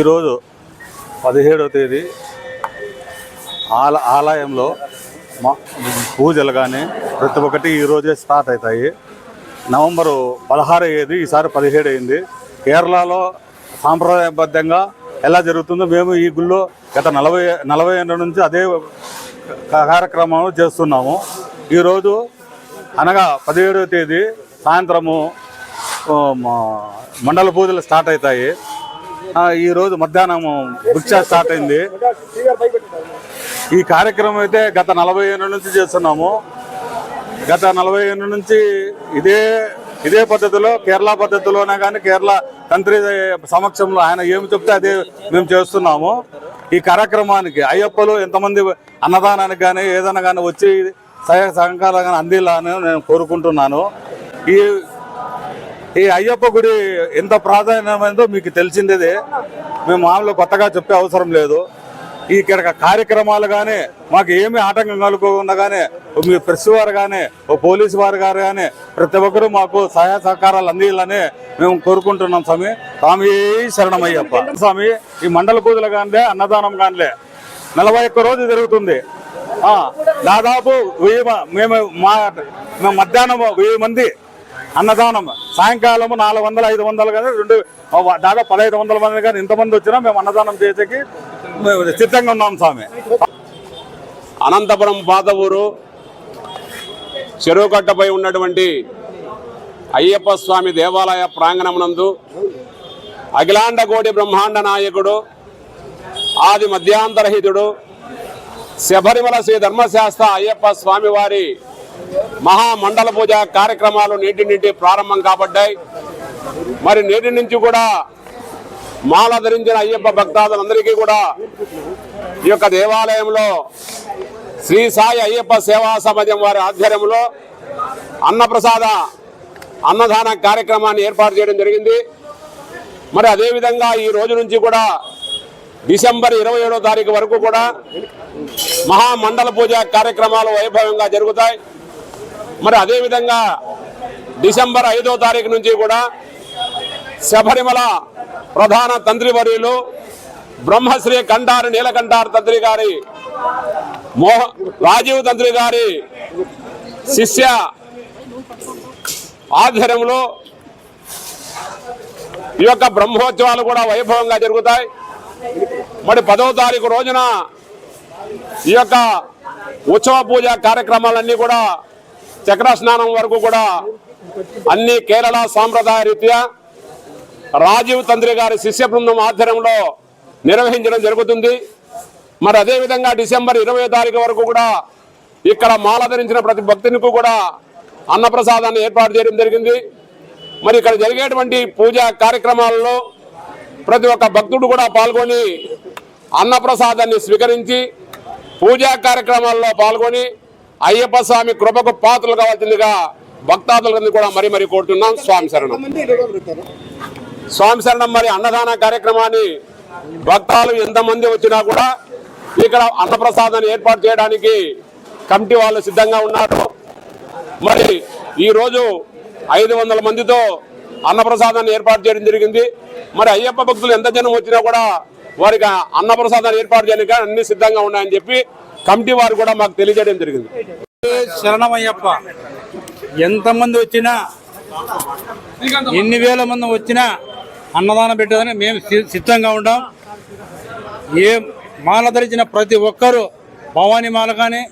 ఈరోజు పదిహేడవ తేదీ ఆల ఆలయంలో మా పూజలు కానీ ప్రతి ఒక్కటి ఈరోజే స్టార్ట్ అవుతాయి నవంబరు పదహారు అయ్యేది ఈసారి పదిహేడు అయింది. కేరళలో సాంప్రదాయబద్ధంగా ఎలా జరుగుతుందో మేము ఈ గుళ్ళో గత నలభై నలభై ఏళ్ళ నుంచి అదే కార్యక్రమాలు కార్యక్రమం చేస్తున్నాము. ఈరోజు అనగా పదిహేడవ తేదీ సాయంత్రము మండల పూజలు స్టార్ట్ అవుతాయి ఈరోజు మధ్యాహ్నం భిక్ష స్టార్ట్ అయింది. ఈ కార్యక్రమం అయితే గత నలభై ఏళ్ళ నుంచి చేస్తున్నాము. గత నలభై ఏళ్ళ నుంచి ఇదే ఇదే పద్ధతిలో కేరళ పద్ధతిలోనే కానీ కేరళ తంత్రి సమక్షంలో ఆయన ఏమి చెప్తే అదే మేము చేస్తున్నాము. ఈ కార్యక్రమానికి అయ్యప్పలు ఎంతమంది అన్నదానానికి కానీ ఏదైనా కానీ వచ్చి సహాయ సహకారం కానీ అందిలాని నేను కోరుకుంటున్నాను. ఈ ఈ అయ్యప్ప గుడి ఎంత ప్రాధాన్యమైందో మీకు తెలిసిందేదే. మేము మామూలుగా కొత్తగా చెప్పే అవసరం లేదు. ఈ ఇక్కడ కార్యక్రమాలు కానీ మాకు ఏమి ఆటంకం కలుగకుండా కానీ మీ ప్రెస్ వారు కానీ ఓ పోలీసు వారు గారు కానీ ప్రతి ఒక్కరూ మాకు సహాయ సహకారాలు అందియాలని మేము కోరుకుంటున్నాం స్వామి. స్వామి శరణమయ్యప్ప. స్వామి ఈ మండల పూజలు కానిలే అన్నదానం కానిలే నలభై ఒక్క రోజు జరుగుతుంది. దాదాపు వెయ్యి మేము మా మేము మధ్యాహ్నం వెయ్యి మంది అన్నదానం. సాయంకాలం నాలుగు వందల ఐదు వందలు కానీ రెండు దాదాపు పదహైదు వందల మంది కానీ ఇంతమంది వచ్చినా మేము అన్నదానం చేసేకి సిద్ధంగా ఉన్నాం స్వామి. అనంతపురం పాత ఊరు చెరువుకట్టపై ఉన్నటువంటి అయ్యప్ప స్వామి దేవాలయ ప్రాంగణమునందు అఖిలాండ కోటి బ్రహ్మాండ నాయకుడు ఆది మధ్యాంతరహితుడు శబరిమల శ్రీ ధర్మశాస్త్ర అయ్యప్ప స్వామివారి మహామండల పూజ కార్యక్రమాలు నేటి నుండి ప్రారంభం కాబడ్డాయి. మరి నేటి నుంచి కూడా మాల ధరించిన అయ్యప్ప భక్తాదులందరికీ కూడా ఈ యొక్క దేవాలయంలో శ్రీ సాయి అయ్యప్ప సేవా సమాజం వారి ఆధ్వర్యంలో అన్నప్రసాద అన్నదాన కార్యక్రమాన్ని ఏర్పాటు చేయడం జరిగింది. మరి అదేవిధంగా ఈ రోజు నుంచి కూడా డిసెంబర్ ఇరవై ఏడో తారీఖు వరకు కూడా మహామండల పూజ కార్యక్రమాలు వైభవంగా జరుగుతాయి. మరి అదేవిధంగా డిసెంబర్ ఐదో తారీఖు నుంచి కూడా శబరిమల ప్రధాన తంత్రి వర్యులు బ్రహ్మశ్రీ కండారి నీలకంఠారు తంత్రి గారి మోహ రాజీవ్ తంత్రి గారి శిష్య ఆధ్వర్యంలో ఈ యొక్క బ్రహ్మోత్సవాలు కూడా వైభవంగా జరుగుతాయి. మరి పదవ తారీఖు రోజున ఈ యొక్క ఉత్సవ పూజ కార్యక్రమాలన్నీ కూడా చక్ర స్నానం వరకు కూడా అన్ని కేరళ సాంప్రదాయ రీత్యా రాజీవ్ తంత్రి గారి శిష్య బృందం ఆధ్వర్యంలో నిర్వహించడం జరుగుతుంది. మరి అదేవిధంగా డిసెంబర్ ఇరవై తారీఖు వరకు కూడా ఇక్కడ మాల ధరించిన ప్రతి భక్తునికి కూడా అన్నప్రసాదాన్ని ఏర్పాటు చేయడం జరిగింది. మరి ఇక్కడ జరిగేటువంటి పూజా కార్యక్రమాలలో ప్రతి ఒక్క భక్తుడు కూడా పాల్గొని అన్నప్రసాదాన్ని స్వీకరించి పూజా కార్యక్రమాల్లో పాల్గొని అయ్యప్ప స్వామి కృపకు పాత్రలు కావాల్సిందిగా భక్తాదులందరినీ కూడా మరి మరి కోరుతున్నాం. స్వామి శరణం. స్వామి శరణం మరి అన్నదాన కార్యక్రమాన్ని భక్తాలు ఎంతమంది వచ్చినా కూడా ఇక్కడ అన్నప్రసాదాన్ని ఏర్పాటు చేయడానికి కమిటీ వాళ్ళు సిద్ధంగా ఉన్నారు. మరి ఈ రోజు ఐదు వందల మందితో అన్నప్రసాదాన్ని ఏర్పాటు చేయడం జరిగింది. మరి అయ్యప్ప భక్తులు ఎంత జనం వచ్చినా కూడా వారికి అన్నప్రసాదాన్ని ఏర్పాటు చేయడానికి అన్ని సిద్ధంగా ఉన్నాయని చెప్పి కమిటీ వారు కూడా మాకు తెలియజేయడం జరిగింది. శరణమయ్యప్ప ఎంతమంది వచ్చినా ఎన్ని వేల మంది వచ్చినా అన్నదానం పెట్టేదని మేము సి- సిద్ధంగా ఉంటాం ఏ మాల ధరించిన ప్రతి ఒక్కరూ భవానీ మాల కానీ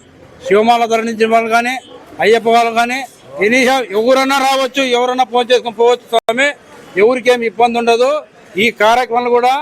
శివమాల ధరించిన వాళ్ళు కానీ అయ్యప్ప వాళ్ళు కానీ ఎనీ ఎవరన్నా రావచ్చు ఎవరన్నా ఫోన్ చేసుకొని పోవచ్చు స్వామి ఎవరికేమి ఇబ్బంది ఉండదు. ఈ కార్యక్రమాలు కూడా